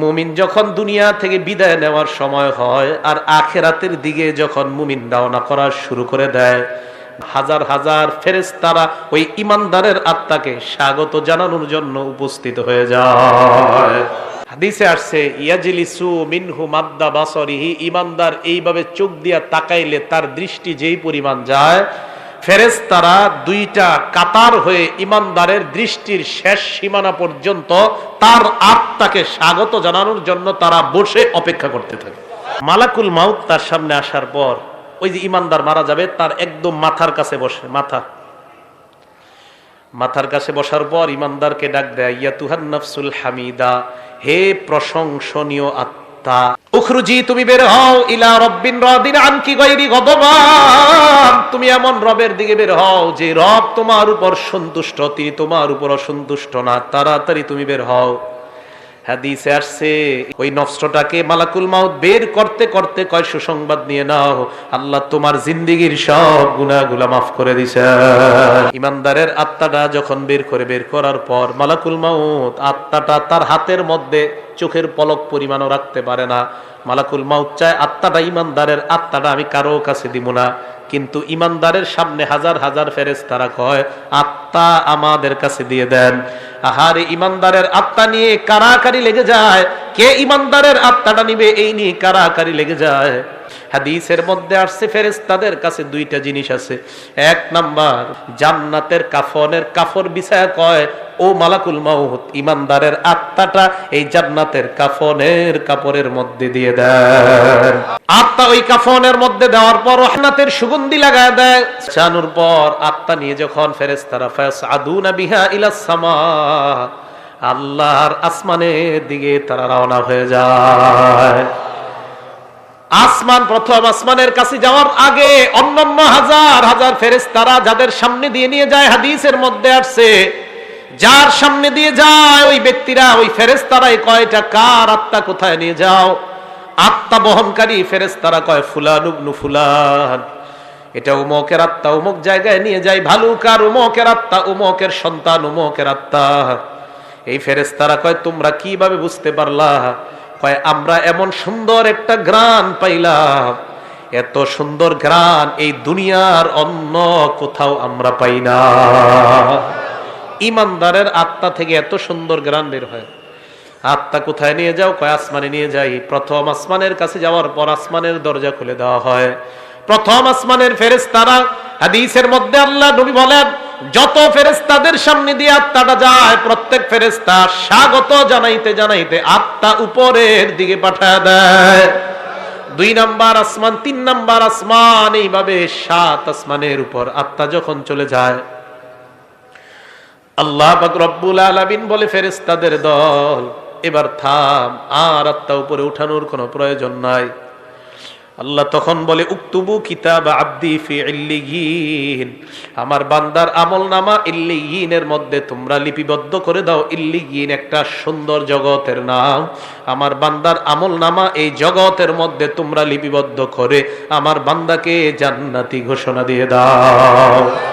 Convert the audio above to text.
মুমিন যখন দুনিয়া থেকে বিদায় নেওয়ার সময় হয় আর আখেরাতের দিকে যখন মুমিন রওনা করা শুরু করে দেয়, হাজার হাজার ফেরেশতারা ওই ইমানদারের আত্মাকে স্বাগত জানানোর জন্য উপস্থিত হয়ে যায়। হাদিসে আসছে, ইয়াজলিসু মিনহু মাদ্দা বাসরিহি, ইমানদার এইভাবে চোখ দিয়া তাকাইলে তার দৃষ্টি যেই পরিমাণ যায় ফেরেশতারা দুইটা কাতার হয়ে ইমানদারের দৃষ্টির শেষ সীমানা পর্যন্ত তার আত্মাকে স্বাগত জানানোর জন্য তারা বসে অপেক্ষা করতে থাকে। মালাকুল মাউত তার সামনে আসার পর ওই যে ইমানদার মারা যাবে, তার একদম মাথার কাছে বসে, মাথা। মাথার কাছে বসার পর ইমানদারকে ডাক দেয় ইয়া তুহান নফসুল হামিদা, হে প্রশংসনীয় আত্মা উখরুজি, তুমি বের হও ইলা রব্বিন রাদিন, আনকি গায়রি গদবান। তুমি এমন রবের দিকে বের হও যে রব তোমার উপর সন্তুষ্ট, তিনি তোমার উপর অসন্তুষ্ট না। তাড়াতাড়ি তুমি বের হও। হাদিসে আসছে, ওই নষ্টটাকে মালাকুল মাউত বের করতে করতে কয় সুসংবাদ নিয়ে নাও। আল্লাহ তোমার জিন্দিগির সব গুনাগুলা মাফ করে দিছে। ইমানদারের আত্মাটা যখন বের করে, বের করার পর মালাকুল মাউত আত্মাটা তার হাতের মধ্যে চোখের পলক পরিমাণও রাখতে পারে না। মালাকুল মাউত চায়, আত্মাটা ইমানদারের আত্মাটা আমি কারও কাছে দিব না। কিন্তু ইমানদারের সামনে হাজার হাজার ফেরেস তারা কয়, আত্মা আমাদের কাছে দিয়ে দেন। আহারে, ইমানদারের আত্মা নিয়ে কারাকারি লেগে যায়। কে ইমানদারের আত্মাটা নিবে, এই নিয়ে কারাকারি লেগে যায়। হাদিসের মধ্যে আসছে ফেরেস্তাদের কাছে দুইটা জিনিস আছে। এক নাম্বার, জান্নাতের কাফনের কাফর বিছায়া কয়, ও মালাকুল মাউত, ইমানদারের আত্মাটা এই জান্নাতের কাফনের কাপড়ের মধ্যে দিয়ে দেন। আত্মা ওই কাফনের মধ্যে দেওয়ার পর রহনাতের সুগন্ধি লাগায় দেয়। চানুর পর আত্মা নিয়ে যখন ফেরেস্তারা ফায়াস আদুনা বিহা ইলাস সামা আল্লাহর আসমানের দিকে তারা রওনা হয়ে যায়। আসমান, প্রথম আসমানের কাছে যাওয়ার আগে অন্যান্য হাজার হাজার ফেরেস্তারা যাদের সামনে দিয়ে নিয়ে যায়, হাদিসের মধ্যে আসছে, যার সামনে দিয়ে যায় ওই ব্যক্তিরা, ওই ফেরেস্তারাই কয়টা কার আত্মা? কোথায় নিয়ে যাও? আত্মা বহনকারী ফেরেস্তারা কয়, ফুলান উবনু ফুলান। এটা উমকের আত্মা, উমক জায়গায় নিয়ে যায়, ভালুকার উমকের আত্মা, উমকের সন্তান, উমকের আত্মা। এই ফেরেস্তারা কয়, তোমরা কীভাবে বুঝতে পারলা কয় আমরা এমন সুন্দর একটা গ্রান পাইলাম। এত সুন্দর গ্রান এই দুনিয়ার অন্য কোথাও আমরা পাই না। ইমানদারের আত্মা থেকে এত সুন্দর গ্রান বের হয়। আত্মা কোথায় নিয়ে যাও? কয়, আসমানে নিয়ে যাই। প্রথম আসমানের কাছে যাওয়ার পর আসমানের দরজা খুলে দেওয়া হয়। প্রথম আসমানের ফেরেস্তারা হাদিসের মধ্যে আল্লাহ নবী বলেন যত ফেরেস্তাদের সামনে দিয়ে আত্মাটা যায়, প্রত্যেক ফেরেস্তা স্বাগত জানাইতে জানাইতে আত্মা উপরের দিকে পাঠায় দেয়। দুই নাম্বার আসমান, তিন নাম্বার আসমান, এইভাবে সাত আসমানের উপর আত্মা যখন চলে যায়, আল্লাহ রব্বুল আলামিন বলে ফেরেস্তাদের দল, এবার থাম, আর আত্মা উপরে উঠানোর কোনো প্রয়োজন নাই। আল্লাহ তখন বলে, উক্তুবু কিতাব আব্দি ফি ইল্লিগিন আমার বান্দার আমল নামা ইল্লিগিনের মধ্যে তোমরা লিপিবদ্ধ করে দাও। ইল্লিগিন একটা সুন্দর জগতের নাম। আমার বান্দার আমল নামা এই জগতের মধ্যে তোমরা লিপিবদ্ধ করে আমার বান্দাকে জান্নাতি ঘোষণা দিয়ে দাও।